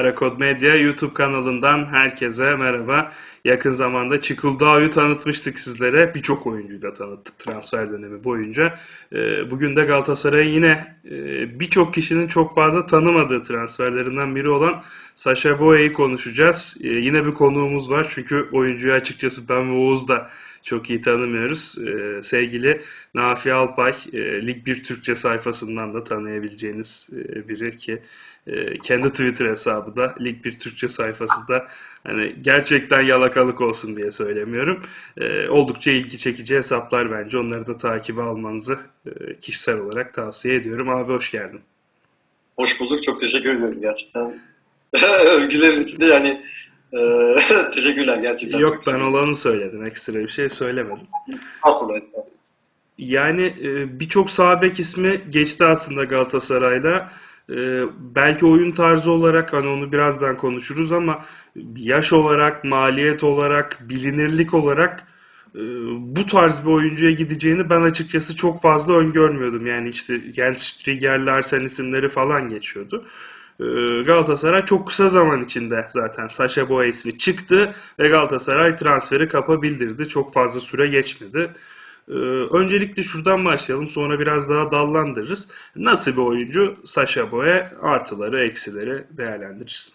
Karakod Medya YouTube kanalından herkese merhaba. Yakın zamanda Çikuldağ'ı tanıtmıştık sizlere. Birçok oyuncuyu da tanıttık transfer dönemi boyunca. Ee, Bugün de Galatasaray'ın yine e, birçok kişinin çok fazla tanımadığı transferlerinden biri olan Sasha Boye'yi konuşacağız. Ee, Yine bir konuğumuz var çünkü oyuncuyu açıkçası ben ve Oğuz da çok iyi tanımıyoruz. Ee, sevgili Nafi Alpay, e, Lig 1 Türkçe sayfasından da tanıyabileceğiniz e, biri ki e, kendi Twitter hesabı da Lig 1 Türkçe sayfası da hani gerçekten yalakalık olsun diye söylemiyorum. E, oldukça ilgi çekici hesaplar bence. Onları da takibe almanızı e, kişisel olarak tavsiye ediyorum. Abi hoş geldin. Hoş bulduk. Çok teşekkür ediyorum gerçekten. Övgülerin içinde yani e, teşekkürler gerçekten. Yok ben olanı söyledim. Ekstra bir şey söylemedim. Estağfurullah. Yani e, birçok sağ bek ismi geçti aslında Galatasaray'da. E, belki oyun tarzı olarak hani onu birazdan konuşuruz ama yaş olarak, maliyet olarak, bilinirlik olarak e, bu tarz bir oyuncuya gideceğini ben açıkçası çok fazla öngörmüyordum. Yani işte Jens Striger, Larsen isimleri falan geçiyordu. E, Galatasaray çok kısa zaman içinde zaten Sacha Boey ismi çıktı ve Galatasaray transferi kapa bildirdi. Çok fazla süre geçmedi. Ee, öncelikle şuradan başlayalım, sonra biraz daha dallandırırız. Nasıl bir oyuncu? Sasha Boye artıları, eksileri değerlendiririz.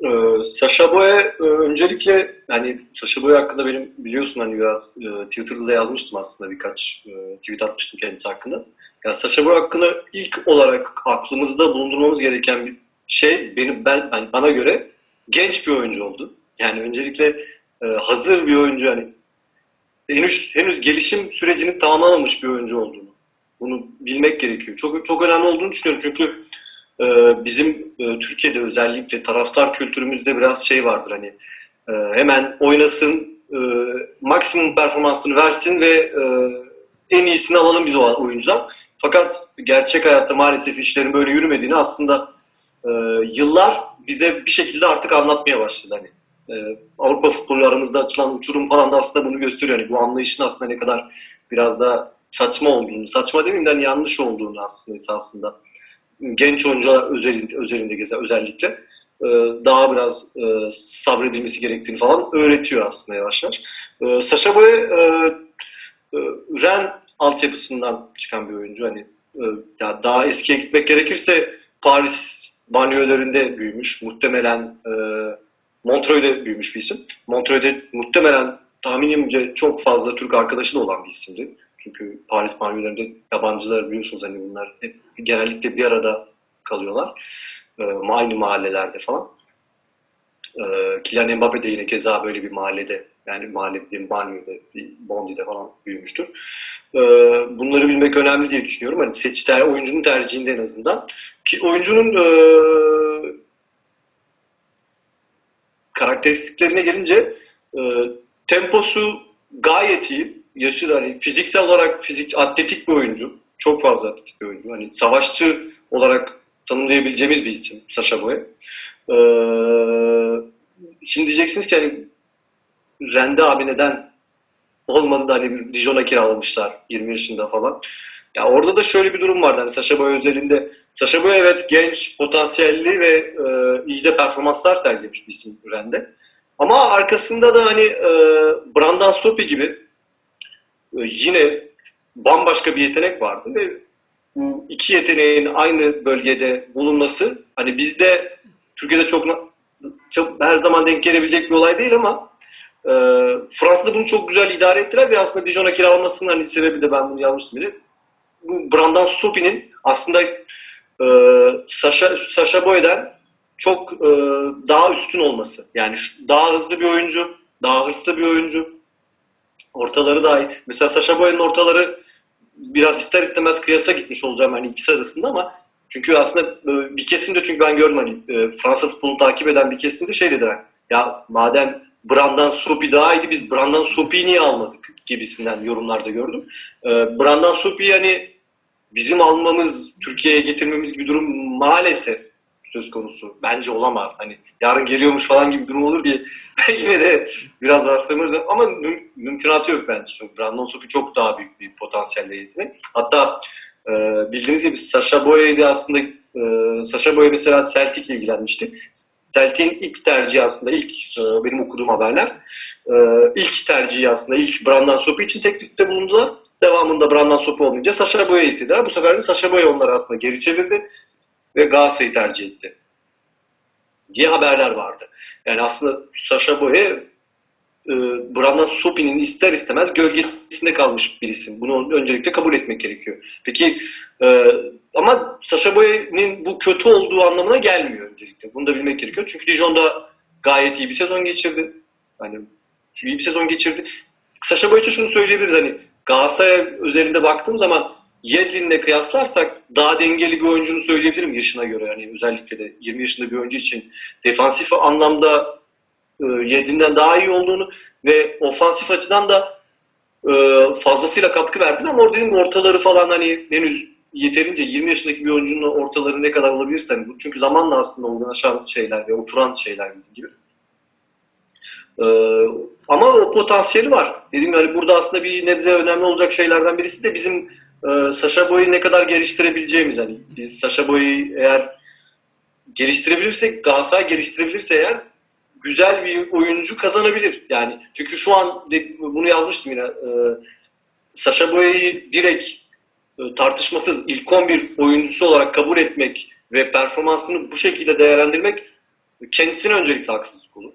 Ee, Sasha Boye e, öncelikle yani Sasha Boye hakkında benim biliyorsun hani biraz e, Twitter'da da yazmıştım aslında birkaç e, tweet atmıştım kendisi hakkında. Yani Sasha Boye hakkında ilk olarak aklımızda bulundurmamız gereken bir şey benim ben yani bana göre genç bir oyuncu oldu. Yani öncelikle e, hazır bir oyuncu yani henüz henüz gelişim sürecini tamamlamamış bir oyuncu olduğunu. Bunu bilmek gerekiyor. Çok çok önemli olduğunu düşünüyorum çünkü e, bizim e, Türkiye'de özellikle taraftar kültürümüzde biraz şey vardır hani e, hemen oynasın, e, maksimum performansını versin ve e, en iyisini alalım biz o oyuncudan. Fakat gerçek hayatta maalesef işlerin böyle yürümediğini aslında e, yıllar bize bir şekilde artık anlatmaya başladı. Hani e, Avrupa futbolu açılan uçurum falan da aslında bunu gösteriyor. Yani bu anlayışın aslında ne kadar biraz da saçma olduğunu, saçma demeyeyim de hani yanlış olduğunu aslında esasında genç oyuncular özelinde, özelinde geze özellikle e, daha biraz e, sabredilmesi gerektiğini falan öğretiyor aslında yavaş yavaş. E, Sasha Boye e, e, Ren altyapısından çıkan bir oyuncu. Hani e, ya daha eskiye gitmek gerekirse Paris banyolarında büyümüş. Muhtemelen e, Montreux'de büyümüş bir isim. Montreux'de muhtemelen tahminimce çok fazla Türk arkadaşı da olan bir isimdi. Çünkü Paris banyolarında yabancılar biliyorsunuz hani bunlar hep genellikle bir arada kalıyorlar. E, aynı mahallelerde falan. E, Kylian Mbappe de yine keza böyle bir mahallede yani mahalle dediğim banyoda, Bondi'de falan büyümüştür. E, bunları bilmek önemli diye düşünüyorum. Hani seç ter, oyuncunun tercihinde en azından. Ki oyuncunun e, karakteristiklerine gelince e, temposu gayet iyi. Yaşı da hani fiziksel olarak fizik atletik bir oyuncu. Çok fazla atletik bir oyuncu. Hani savaşçı olarak tanımlayabileceğimiz bir isim Sasha Boye. E, şimdi diyeceksiniz ki hani Rende abi neden olmadı da hani Dijon'a kiralamışlar 20 yaşında falan. Ya orada da şöyle bir durum vardı hani Sasha Boye özelinde. Sasha Boye evet genç, potansiyelli ve e, iyi de performanslar sergilemiş bir isim Rende. Ama arkasında da hani e, Brandon Stopi gibi e, yine bambaşka bir yetenek vardı ve bu iki yeteneğin aynı bölgede bulunması hani bizde Türkiye'de çok çok her zaman denk gelebilecek bir olay değil ama e, Fransa'da bunu çok güzel idare ettiler ve aslında Dijon'a kiralamasının hani sebebi de ben bunu yazmıştım bile. Bu Brandon Stopi'nin aslında e, Sasha, Sasha Boy'den çok e, daha üstün olması. Yani şu, daha hızlı bir oyuncu, daha hırslı bir oyuncu. Ortaları daha iyi. Mesela Sasha Boy'un ortaları biraz ister istemez kıyasa gitmiş olacağım hani ikisi arasında ama çünkü aslında e, bir kesim de çünkü ben gördüm hani e, Fransa futbolunu takip eden bir kesim de şey dediler. Ya madem Brandon Sopi daha iyiydi biz Brandon Sopi'yi niye almadık gibisinden yorumlarda gördüm. E, Brandon Sopi yani bizim almamız, Türkiye'ye getirmemiz gibi durum maalesef söz konusu. Bence olamaz. Hani yarın geliyormuş falan gibi durum olur diye yine de biraz varsayımız ama müm- mümkünatı yok bence. Çünkü Brandon Sopi çok daha büyük bir potansiyelle yetenek. Hatta e, bildiğiniz gibi Sasha Boye'yi de aslında e, Sasha Boye mesela Celtic'le ilgilenmişti. Celtic'in ilk tercihi aslında ilk e, benim okuduğum haberler e, ilk tercihi aslında ilk Brandon Sopu için teklifte bulundular. Devamında Brandon Sopu olmayınca Sasha Boye istediler. Bu sefer de Sasha Boye onları aslında geri çevirdi ve Galatasaray'ı tercih etti. Diye haberler vardı. Yani aslında Sasha Boye e, Brandon Sopi'nin ister istemez gölgesinde kalmış bir isim. Bunu öncelikle kabul etmek gerekiyor. Peki e, ama Sasha Boye'nin bu kötü olduğu anlamına gelmiyor öncelikle. Bunu da bilmek gerekiyor. Çünkü Dijon'da gayet iyi bir sezon geçirdi. Hani iyi bir sezon geçirdi. Sasha Boye için şunu söyleyebiliriz hani Galatasaray özelinde baktığım zaman Yedlin'le kıyaslarsak daha dengeli bir oyuncunu söyleyebilirim yaşına göre. Yani özellikle de 20 yaşında bir oyuncu için defansif anlamda e, Yedlin'den daha iyi olduğunu ve ofansif açıdan da e, fazlasıyla katkı verdi ama orada ortaları falan hani henüz yeterince 20 yaşındaki bir oyuncunun ortaları ne kadar olabilirse hani bu çünkü zamanla aslında olgunlaşan şeyler ve oturan şeyler gibi. E, ama o potansiyeli var. Dediğim gibi hani burada aslında bir nebze önemli olacak şeylerden birisi de bizim e, Sasha Boy'u ne kadar geliştirebileceğimiz. Hani biz Sasha Boy'u eğer geliştirebilirsek, Galatasaray geliştirebilirse eğer güzel bir oyuncu kazanabilir. Yani çünkü şu an bunu yazmıştım yine. E, Sasha Boya'yı direkt e, tartışmasız ilk 11 oyuncusu olarak kabul etmek ve performansını bu şekilde değerlendirmek kendisine öncelikle haksızlık olur.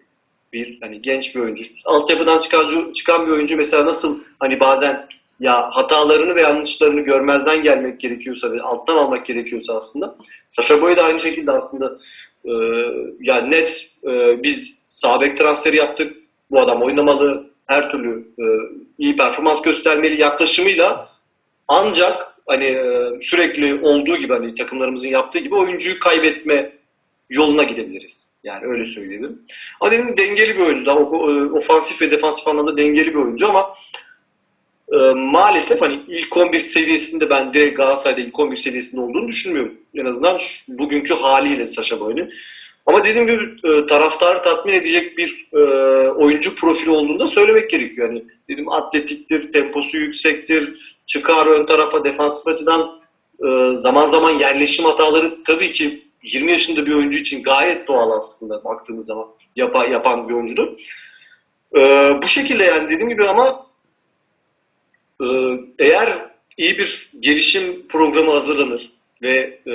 Bir hani genç bir oyuncu. Altyapıdan çıkan çıkan bir oyuncu mesela nasıl hani bazen ya hatalarını ve yanlışlarını görmezden gelmek gerekiyorsa ve alttan almak gerekiyorsa aslında Sasha Boy da aynı şekilde aslında e, yani net e, biz sağ bek transferi yaptık. Bu adam oynamalı. Her türlü e, iyi performans göstermeli yaklaşımıyla ancak hani e, sürekli olduğu gibi hani takımlarımızın yaptığı gibi oyuncuyu kaybetme yoluna gidebiliriz. Yani öyle söyleyelim. Ama dengeli bir oyuncu. Daha ofansif ve defansif anlamda dengeli bir oyuncu ama e, maalesef hani ilk 11 seviyesinde ben direkt Galatasaray'da ilk 11 seviyesinde olduğunu düşünmüyorum. En azından şu- bugünkü haliyle Sasha Boy'un. Ama dediğim gibi e, taraftarı tatmin edecek bir e, oyuncu profili olduğunu da söylemek gerekiyor. Yani dedim atletiktir, temposu yüksektir, çıkar ön tarafa defansif açıdan e, zaman zaman yerleşim hataları tabii ki 20 yaşında bir oyuncu için gayet doğal aslında baktığımız zaman yapa, yapan bir oyuncudur. Bu şekilde yani dediğim gibi ama eğer iyi bir gelişim programı hazırlanır ve e,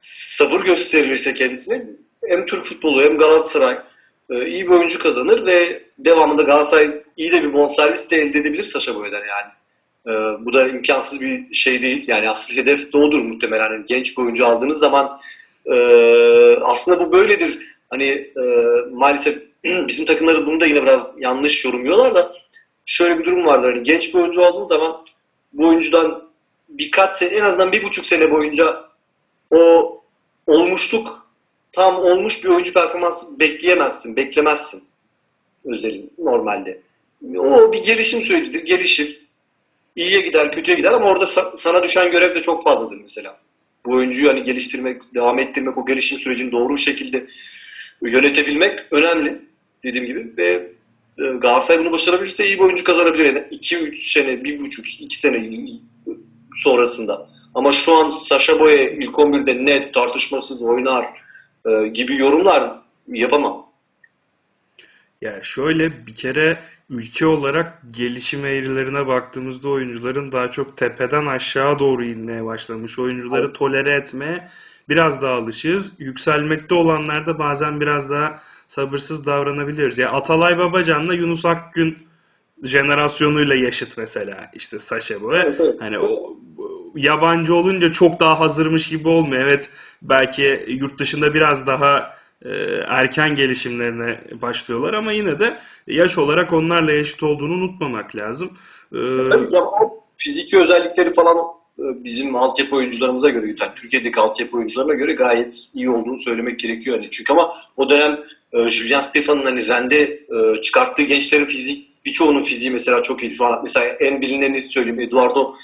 sabır gösterilirse kendisine hem Türk futbolu hem Galatasaray e, iyi bir oyuncu kazanır ve devamında Galatasaray iyi de bir bonservis de elde edebilir Saşa Boya'dan yani. E, bu da imkansız bir şey değil. Yani asıl hedef de odur muhtemelen. Yani genç bir oyuncu aldığınız zaman e, aslında bu böyledir. Hani e, maalesef bizim takımları bunu da yine biraz yanlış yorumluyorlar da şöyle bir durum vardır. Hani genç bir oyuncu aldığınız zaman bu oyuncudan birkaç sene en azından bir buçuk sene boyunca o olmuşluk tam olmuş bir oyuncu performansı bekleyemezsin, beklemezsin özelin normalde. O bir gelişim sürecidir, gelişir. İyiye gider, kötüye gider ama orada sa- sana düşen görev de çok fazladır mesela. Bu oyuncuyu hani geliştirmek, devam ettirmek, o gelişim sürecini doğru bir şekilde yönetebilmek önemli dediğim gibi ve e, Galatasaray bunu başarabilirse iyi bir oyuncu kazanabilir. Yani 2-3 sene, 1,5, 2 sene sonrasında. Ama şu an Sasha Boye ilk 11'de net tartışmasız oynar e, gibi yorumlar yapamam. Ya şöyle bir kere ülke olarak gelişim eğrilerine baktığımızda oyuncuların daha çok tepeden aşağı doğru inmeye başlamış. Oyuncuları Evet. tolere etmeye biraz daha alışığız. Yükselmekte olanlarda bazen biraz daha sabırsız davranabiliyoruz. Ya Atalay Babacan'la Yunus Akgün jenerasyonuyla yaşıt mesela işte Saşa Boy. Evet, evet. Hani o yabancı olunca çok daha hazırmış gibi olmuyor. Evet belki yurt dışında biraz daha e, erken gelişimlerine başlıyorlar ama yine de yaş olarak onlarla eşit olduğunu unutmamak lazım. E, Tabii ki ama o fiziki özellikleri falan e, bizim altyapı oyuncularımıza göre, yani Türkiye'deki altyapı oyuncularına göre gayet iyi olduğunu söylemek gerekiyor. Yani çünkü ama o dönem e, Julian Stefan'ın hani Rende e, çıkarttığı gençlerin fizik birçoğunun fiziği mesela çok iyi. Şu an mesela en bilineni söyleyeyim Eduardo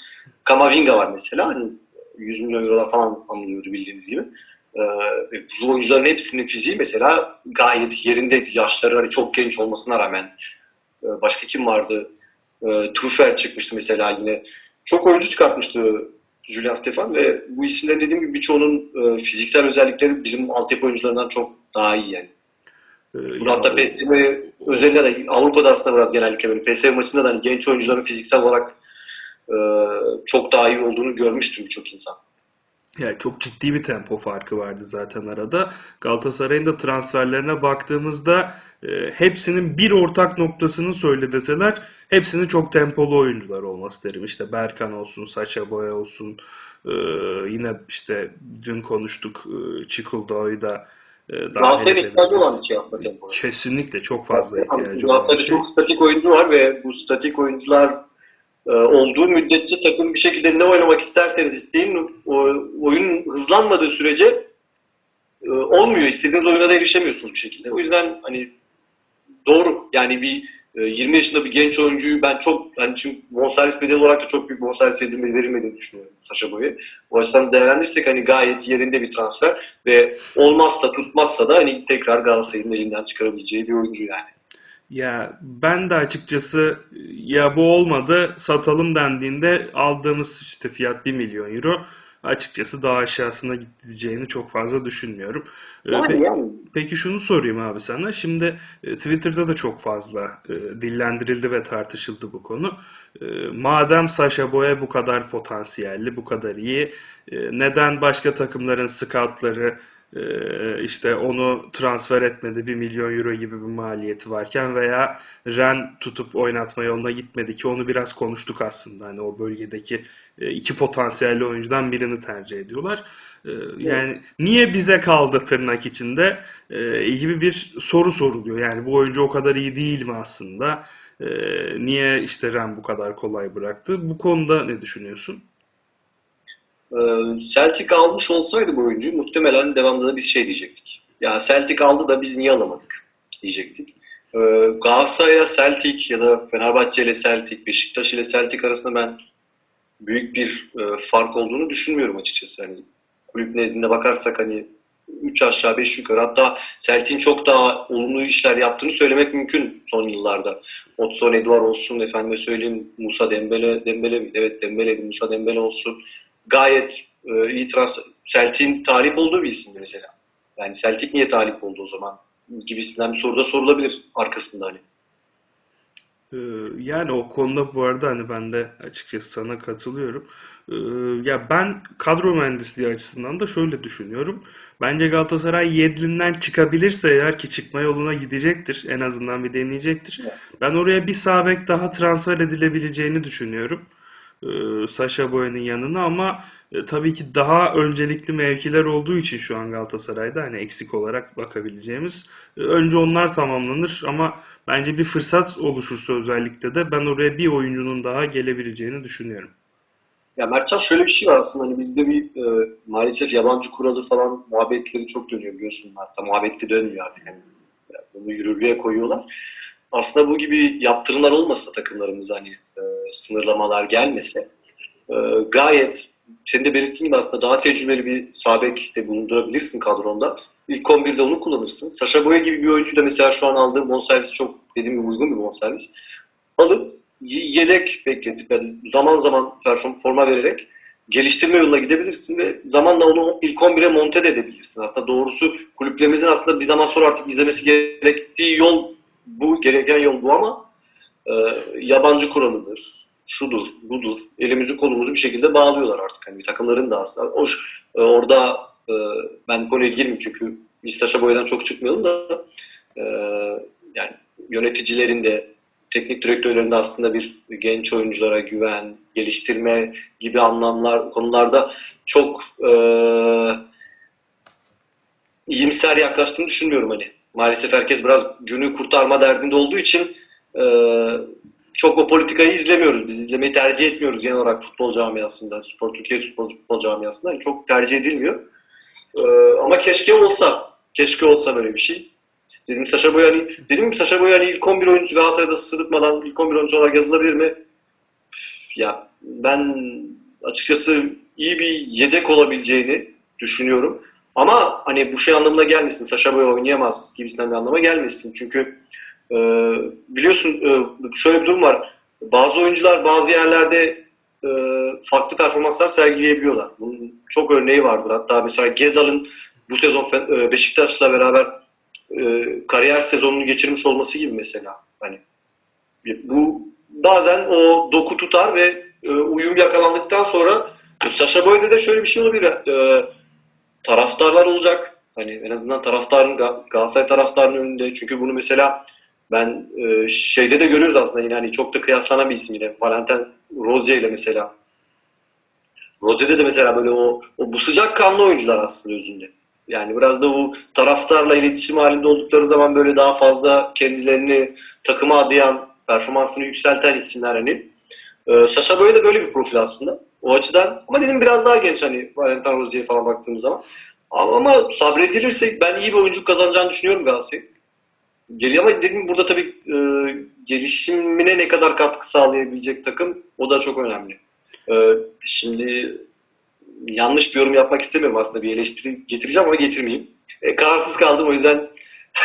Camavinga var mesela. Hani 100 milyon eurolar falan anılıyordu bildiğiniz gibi. Ee, bu oyuncuların hepsinin fiziği mesela gayet yerinde yaşları hani çok genç olmasına rağmen Ee, başka kim vardı? Ee, Trufer çıkmıştı mesela yine. Çok oyuncu çıkartmıştı Julian Stefan ve bu isimlerin dediğim gibi birçoğunun e, fiziksel özellikleri bizim altyapı oyuncularından çok daha iyi yani. Ee, Bunu hatta ya- PSV özellikle de Avrupa'da aslında biraz genellikle böyle PSV maçında da hani genç oyuncuların fiziksel olarak e, çok daha iyi olduğunu görmüştüm birçok insan. Yani çok ciddi bir tempo farkı vardı zaten arada. Galatasaray'ın da transferlerine baktığımızda e, hepsinin bir ortak noktasını söyle deseler hepsinin çok tempolu oyuncular olması derim. İşte Berkan olsun, Sacha Boya olsun, e, yine işte dün konuştuk e, Çikuldağ'ı da Galatasaray'ın ihtiyacı olan bir şey aslında tempo. Kesinlikle çok fazla ihtiyacı olan bir şey. çok statik oyuncu var ve bu statik oyuncular e, olduğu müddetçe takım bir şekilde ne oynamak isterseniz isteyin oyun hızlanmadığı sürece e, olmuyor. İstediğiniz oyuna da erişemiyorsunuz bir şekilde. O yüzden hani doğru yani bir 20 yaşında bir genç oyuncuyu ben çok hani çünkü bonservis bedeli olarak da çok büyük bonservis bedeli verilmediğini düşünüyorum Saşa Boy'a. O açıdan değerlendirirsek hani gayet yerinde bir transfer ve olmazsa tutmazsa da hani tekrar Galatasaray'ın elinden çıkarabileceği bir oyuncu yani. Ya ben de açıkçası ya bu olmadı satalım dendiğinde aldığımız işte fiyat 1 milyon euro açıkçası daha aşağısına gideceğini çok fazla düşünmüyorum. Ee, Yani, pe- yani Peki şunu sorayım abi sana. Şimdi e, Twitter'da da çok fazla e, dillendirildi ve tartışıldı bu konu. E, Madem Sasha Boye bu kadar potansiyelli, bu kadar iyi, e, neden başka takımların scoutları işte onu transfer etmedi 1 milyon euro gibi bir maliyeti varken veya Ren tutup oynatma yoluna gitmedi ki onu biraz konuştuk aslında. Hani o bölgedeki e, iki potansiyelli oyuncudan birini tercih ediyorlar. E, Yani niye bize kaldı tırnak içinde e, gibi bir soru soruluyor. Yani bu oyuncu o kadar iyi değil mi aslında? Niye işte Ren bu kadar kolay bıraktı? Bu konuda ne düşünüyorsun? E, Celtic almış olsaydı bu oyuncuyu muhtemelen devamında da biz şey diyecektik. Ya Celtic aldı da biz niye alamadık diyecektik. E, Galatasaray Celtic ya da Fenerbahçe ile Celtic, Beşiktaş ile Celtic arasında ben büyük bir e, fark olduğunu düşünmüyorum açıkçası. Hani kulüp nezdinde bakarsak hani 3 aşağı 5 yukarı hatta Celtic'in çok daha olumlu işler yaptığını söylemek mümkün son yıllarda. Otson Eduard olsun efendime söyleyeyim Musa Dembele, Dembele? Evet Dembele'di Musa Dembele olsun. Gayet e, iyi transfer. Celtic'in talip olduğu bir isimdi mesela. Yani Celtic niye talip oldu o zaman? Gibisinden bir soru da sorulabilir arkasında hani. Ee, Yani o konuda bu arada hani ben de açıkçası sana katılıyorum. Ee, Ya ben kadro mühendisliği açısından da şöyle düşünüyorum. Bence Galatasaray Yedlin'den çıkabilirse eğer ki çıkma yoluna gidecektir. En azından bir deneyecektir. Ben oraya bir sağ bek daha transfer edilebileceğini düşünüyorum. Ee, Sacha Boey'nin yanına ama e, tabii ki daha öncelikli mevkiler olduğu için şu an Galatasaray'da hani eksik olarak bakabileceğimiz. e, Önce onlar tamamlanır ama bence bir fırsat oluşursa özellikle de ben oraya bir oyuncunun daha gelebileceğini düşünüyorum. Ya Mertcan şöyle bir şey var aslında hani bizde bir e, maalesef yabancı kuralı falan muhabbetleri çok dönüyor biliyorsun hatta muhabbeti dönmüyor artık yani, Yani bunu yürürlüğe koyuyorlar. Aslında bu gibi yaptırımlar olmasa takımlarımıza hani e, sınırlamalar gelmese e, gayet senin de belirttiğin gibi aslında daha tecrübeli bir sağ bek de bulundurabilirsin kadronda. İlk 11'de onu kullanırsın. Sasha Boya gibi bir oyuncu da mesela şu an aldığım bonservis çok dediğim gibi uygun bir bonservis. Alıp yedek bekletip yani zaman zaman perform forma vererek geliştirme yoluna gidebilirsin ve zamanla onu ilk 11'e monte de edebilirsin. Aslında doğrusu kulüplerimizin aslında bir zaman sonra artık izlemesi gerektiği yol bu, gereken yol bu ama e, yabancı kuralıdır, şudur, budur. Elimizi kolumuzu bir şekilde bağlıyorlar artık. Hani takımların da aslında. Hoş, e, orada e, ben konuya girmeyeyim çünkü biz taşa boyadan çok çıkmayalım da e, yani yöneticilerin de teknik direktörlerin de aslında bir genç oyunculara güven, geliştirme gibi anlamlar konularda çok e, iyimser yaklaştığını düşünmüyorum hani. Maalesef herkes biraz günü kurtarma derdinde olduğu için çok o politikayı izlemiyoruz. Biz izlemeyi tercih etmiyoruz genel olarak futbol camiasında, Spor Türkiye futbol, futbol camiasında. Yani çok tercih edilmiyor. E, ama keşke olsa. Keşke olsa böyle bir şey. Dedim Saşa Boyani, dedim mi Saşa Boyani ilk 11 oyuncu Galatasaray'da sırıtmadan ilk 11 oyuncu olarak yazılabilir mi? Ya ben açıkçası iyi bir yedek olabileceğini düşünüyorum. Ama hani bu şey anlamına gelmesin. Saşa Boy oynayamaz gibisinden bir anlama gelmesin. Çünkü e, biliyorsun e, şöyle bir durum var. Bazı oyuncular bazı yerlerde e, farklı performanslar sergileyebiliyorlar. Bunun çok örneği vardır. Hatta mesela Gezal'ın bu sezon e, Beşiktaş'la beraber kariyer sezonunu geçirmiş olması gibi mesela. Hani bu bazen o doku tutar ve uyum yakalandıktan sonra Sasha Boy'da da şöyle bir şey olabilir. Taraftarlar olacak. Hani en azından taraftarın Ga- Galatasaray taraftarının önünde. Çünkü bunu mesela ben e, şeyde de görüyoruz aslında yine hani çok da kıyaslanan bir isim yine. Valentin Rozier ile mesela. Rozier'de de mesela böyle o, o bu sıcak kanlı oyuncular aslında özünde. Yani biraz da bu taraftarla iletişim halinde oldukları zaman böyle daha fazla kendilerini takıma adayan, performansını yükselten isimler hani. Ee, Sasha Boy da böyle bir profil aslında. O açıdan ama dedim biraz daha genç hani Valentin Rozier falan baktığımız zaman. Ama, ama sabredilirse ben iyi bir oyunculuk kazanacağını düşünüyorum Galatasaray'ın. Geliyor ama dedim burada tabii e, gelişimine ne kadar katkı sağlayabilecek takım o da çok önemli. E, şimdi yanlış bir yorum yapmak istemiyorum aslında bir eleştiri getireceğim ama getirmeyeyim. E, kararsız kaldım o yüzden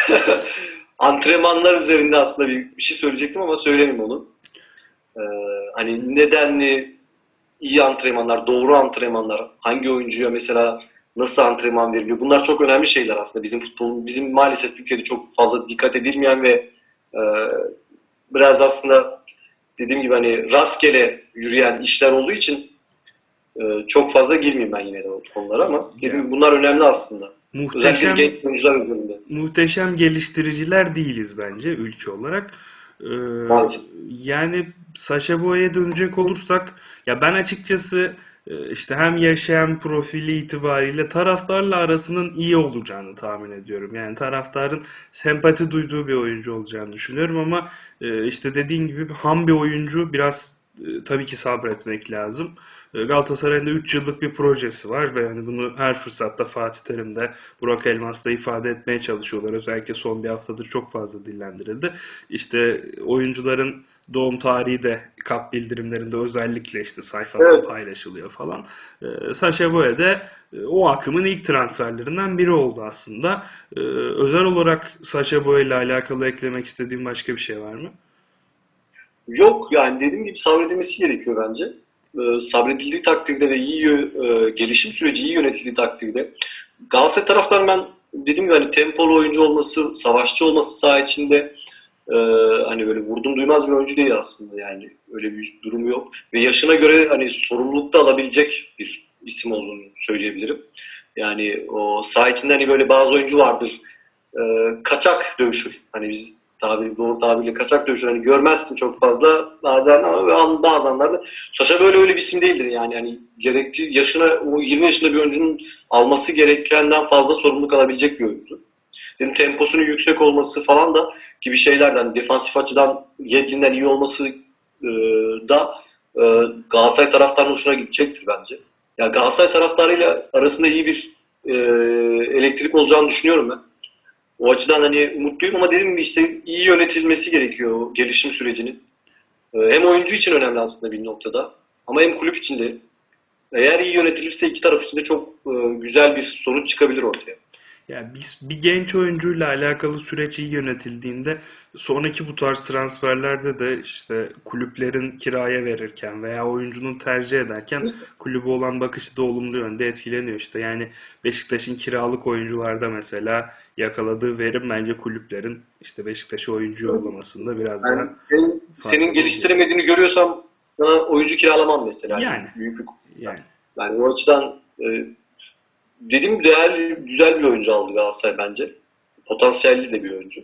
antrenmanlar üzerinde aslında bir, bir şey söyleyecektim ama söylemeyeyim onu. E, hani nedenli iyi antrenmanlar, doğru antrenmanlar, hangi oyuncuya mesela nasıl antrenman veriliyor? Bunlar çok önemli şeyler aslında. Bizim futbolun, bizim maalesef Türkiye'de çok fazla dikkat edilmeyen ve e, biraz aslında dediğim gibi hani rastgele yürüyen işler olduğu için e, çok fazla girmeyeyim ben yine de o konulara ama dediğim gibi bunlar önemli aslında. Özellikle Muhteşem genç oyuncular üzerinde. muhteşem geliştiriciler değiliz bence ülke olarak. Ee, Maalesef. yani Sasha Boy'a dönecek olursak ya ben açıkçası işte hem yaşayan profili itibariyle taraftarla arasının iyi olacağını tahmin ediyorum. Yani taraftarın sempati duyduğu bir oyuncu olacağını düşünüyorum ama e, işte dediğin gibi ham bir oyuncu biraz tabii ki sabretmek lazım. E, Galatasaray'ın da 3 yıllık bir projesi var ve yani bunu her fırsatta Fatih Terim de Burak Elmas da ifade etmeye çalışıyorlar. Özellikle son bir haftadır çok fazla dillendirildi. İşte oyuncuların doğum tarihi de kap bildirimlerinde özellikle işte sayfada Evet. paylaşılıyor falan. E, Sacha Boey de e, o akımın ilk transferlerinden biri oldu aslında. E, özel olarak Sacha Boey ile alakalı eklemek istediğim başka bir şey var mı? Yok yani dediğim gibi sabredilmesi gerekiyor bence. Ee, sabredildiği takdirde ve iyi e, gelişim süreci iyi yönetildiği takdirde Galatasaray taraftarı ben dediğim gibi hani tempolu oyuncu olması, savaşçı olması saha içinde e, hani böyle vurdum duymaz bir oyuncu değil aslında yani öyle bir durum yok ve yaşına göre hani sorumluluk da alabilecek bir isim olduğunu söyleyebilirim. Yani o saha içinde hani böyle bazı oyuncu vardır e, kaçak dövüşür. Hani biz tabiri, doğru tabirle kaçak dövüşür. Hani görmezsin çok fazla bazen ama bazı anlarda Saşa böyle öyle bir isim değildir yani. Hani gerektiği yaşına o 20 yaşında bir oyuncunun alması gerekenden fazla sorumluluk alabilecek bir oyuncu. Dedim temposunun yüksek olması falan da gibi şeylerden defansif açıdan Yedlin'den iyi olması e, da e, Galatasaray taraftarının hoşuna gidecektir bence. Ya Galatasaray taraftarıyla arasında iyi bir e, elektrik olacağını düşünüyorum ben. O açıdan hani umutluyum ama gibi işte iyi yönetilmesi gerekiyor gelişim sürecinin. Ee, Hem oyuncu için önemli aslında bir noktada ama hem kulüp için de. Eğer iyi yönetilirse iki taraf için de çok e, güzel bir sonuç çıkabilir ortaya. Yani biz bir genç oyuncuyla alakalı süreç iyi yönetildiğinde sonraki bu tarz transferlerde de işte kulüplerin kiraya verirken veya oyuncunun tercih ederken kulübü olan bakışı da olumlu yönde etkileniyor işte. Yani Beşiktaş'ın kiralık oyuncularda mesela yakaladığı verim bence kulüplerin işte Beşiktaş'ı oyuncu yollamasında biraz Yani daha senin, senin geliştiremediğini görüyorsam sana oyuncu kiralamam mesela. Yani. Büyük bir yani Yani o açıdan e, dediğim değerli, güzel bir oyuncu aldı Galatasaray bence. Potansiyelli de bir oyuncu.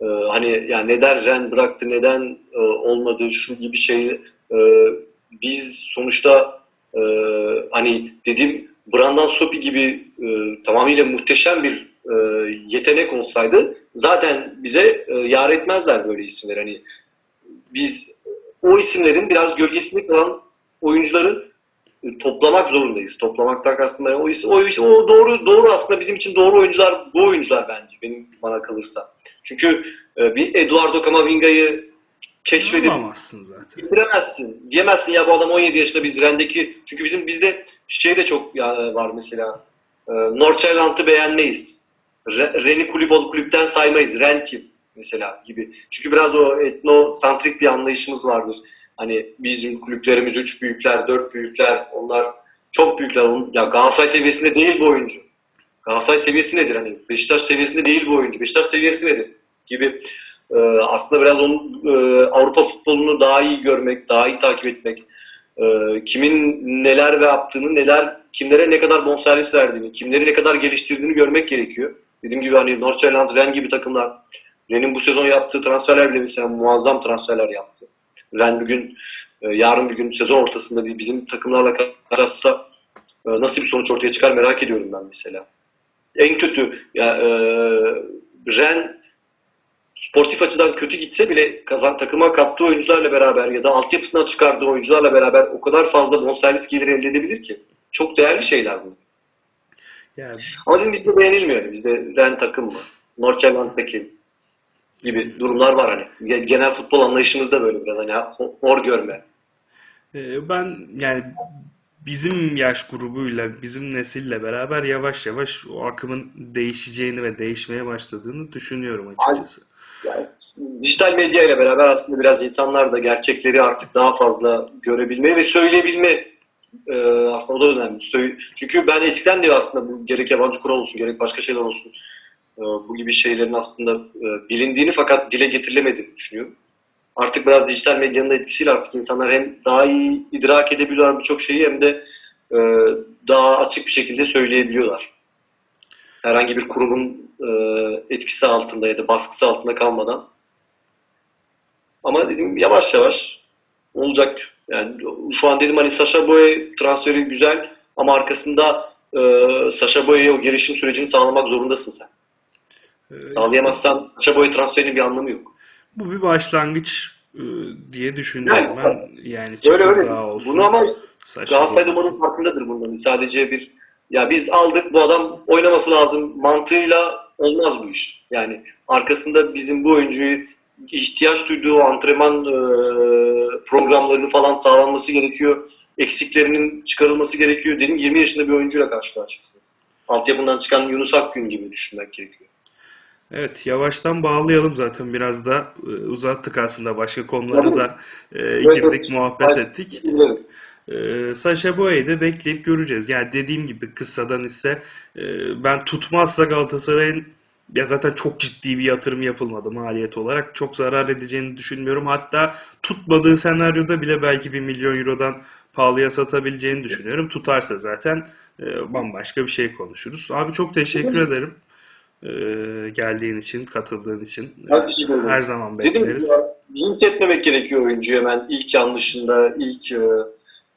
E, hani yani neden Ren bıraktı, neden e, olmadı, şu gibi şey e, biz sonuçta e, hani dediğim Brandon Sopi gibi e, tamamıyla muhteşem bir e, yetenek olsaydı zaten bize e, yar etmezler böyle isimler. Hani biz o isimlerin biraz gölgesinde kalan oyuncuları e, toplamak zorundayız. Toplamaktan kastım o o, o doğru doğru aslında bizim için doğru oyuncular bu oyuncular bence benim bana kalırsa. Çünkü e, bir Eduardo Camavinga'yı keşfedip bulamazsın zaten. bitiremezsin. Diyemezsin ya bu adam 17 yaşında biz Ren'deki çünkü bizim bizde şey de çok ya, var mesela. E, Northernand'ı beğenmeyiz. Re- Ren'i kulüp ol kulüpten saymayız. Ren kim mesela gibi. Çünkü biraz o etnosantrik bir anlayışımız vardır. Hani bizim kulüplerimiz üç büyükler, dört büyükler, onlar çok büyükler. Ya Galatasaray seviyesinde değil bu oyuncu. Galatasaray seviyesi nedir? Hani Beşiktaş seviyesinde değil bu oyuncu. Beşiktaş seviyesi nedir? Gibi e, aslında biraz onun e, Avrupa futbolunu daha iyi görmek, daha iyi takip etmek, e, kimin neler ve yaptığını, neler kimlere ne kadar bonservis verdiğini, kimleri ne kadar geliştirdiğini görmek gerekiyor. Dediğim gibi hani Nordsjælland, Ren gibi takımlar Ren'in bu sezon yaptığı transferler bile mesela muazzam transferler yaptı. Ren bugün, e, yarın bir gün sezon ortasında bir bizim takımlarla karşılaşsa e, nasıl bir sonuç ortaya çıkar merak ediyorum ben mesela. En kötü ya, e, Ren sportif açıdan kötü gitse bile kazan takıma kattığı oyuncularla beraber ya da altyapısından çıkardığı oyuncularla beraber o kadar fazla bonservis geliri elde edebilir ki. Çok değerli şeyler bu. Yani Ama bizim bizde beğenilmiyor. Bizde Ren takım mı? Nordsjælland'daki gibi durumlar var hani. Ge- Genel futbol anlayışımızda böyle biraz hani ho- hor görme. Ee, Ben yani bizim yaş grubuyla, bizim nesille beraber yavaş yavaş o akımın değişeceğini ve değişmeye başladığını düşünüyorum açıkçası. Yani dijital medya ile beraber aslında biraz insanlar da gerçekleri artık daha fazla görebilme ve söyleyebilme e, aslında o da önemli. Çünkü ben eskiden de aslında bu gerek yabancı kural olsun gerek başka şeyler olsun bu gibi şeylerin aslında e, bilindiğini fakat dile getirilemediğini düşünüyorum. Artık biraz dijital medyanın etkisiyle artık insanlar hem daha iyi idrak edebiliyorlar birçok şeyi hem de e, daha açık bir şekilde söyleyebiliyorlar. Herhangi bir kurumun e, etkisi altında ya da baskısı altında kalmadan. Ama dedim yavaş yavaş olacak. Yani şu an dedim hani Sasha Boye transferi güzel ama arkasında Sasha Boye'ye o gelişim sürecini sağlamak zorundasın sen. Ee, Sağlayamazsan Sasha Boye transferinin bir anlamı yok. Bu bir başlangıç e, diye düşünüyorum Yani, ben. Yani Öyle öyle. Olsun, Bunu ama Galatasaray bunun farkındadır bundan. Sadece bir ya biz aldık bu adam oynaması lazım mantığıyla olmaz bu iş. Yani arkasında bizim bu oyuncuyu ihtiyaç duyduğu antrenman e, programlarının falan sağlanması gerekiyor. Eksiklerinin çıkarılması gerekiyor. Dedim 20 yaşında bir oyuncuyla karşı karşıyasınız. Altyapından çıkan Yunus Akgün gibi düşünmek gerekiyor. Evet, yavaştan bağlayalım zaten biraz da e, uzattık aslında başka konulara Tabii. da e, Evet, girdik, evet. muhabbet ettik. İzledim. Ee, Sacha Boey'i de bekleyip göreceğiz. Yani dediğim gibi kıssadan ise e, ben tutmazsa Galatasaray'ın ya zaten çok ciddi bir yatırım yapılmadı maliyet olarak. Çok zarar edeceğini düşünmüyorum. Hatta tutmadığı senaryoda bile belki bir milyon eurodan pahalıya satabileceğini düşünüyorum. Tutarsa zaten e, bambaşka bir şey konuşuruz. Abi çok teşekkür ederim. E, geldiğin için, katıldığın için. Ben teşekkür ederim. Her zaman Dedim bekleriz. ya, link etmemek gerekiyor oyuncuyu hemen ilk yanlışında, ilk e,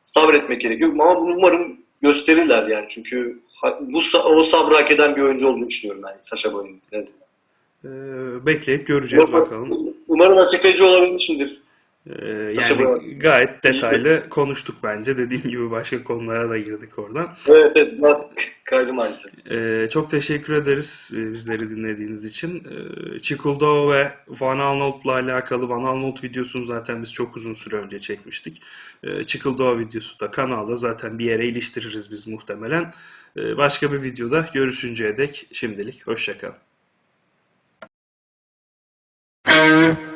sabretmek gerekiyor. Ama umarım gösterirler yani. Çünkü bu o sabrı hak eden bir oyuncu olduğunu düşünüyorum ben Sasha Boy'un. en azından. Ee, bekleyip göreceğiz bakalım. Umarım açıklayıcı olabilmişimdir. Ee, yani gayet detaylı konuştuk bence. Dediğim gibi başka konulara da girdik oradan. Evet evet biraz kaydı maalesef. Ee, çok teşekkür ederiz e, bizleri dinlediğiniz için. Ee, Çikuldao ve Van Aanholt'la alakalı Van Aanholt videosunu zaten biz çok uzun süre önce çekmiştik. Ee, Çikuldao videosu da kanalda zaten bir yere iliştiririz biz muhtemelen. Ee, başka bir videoda görüşünceye dek şimdilik hoşçakalın.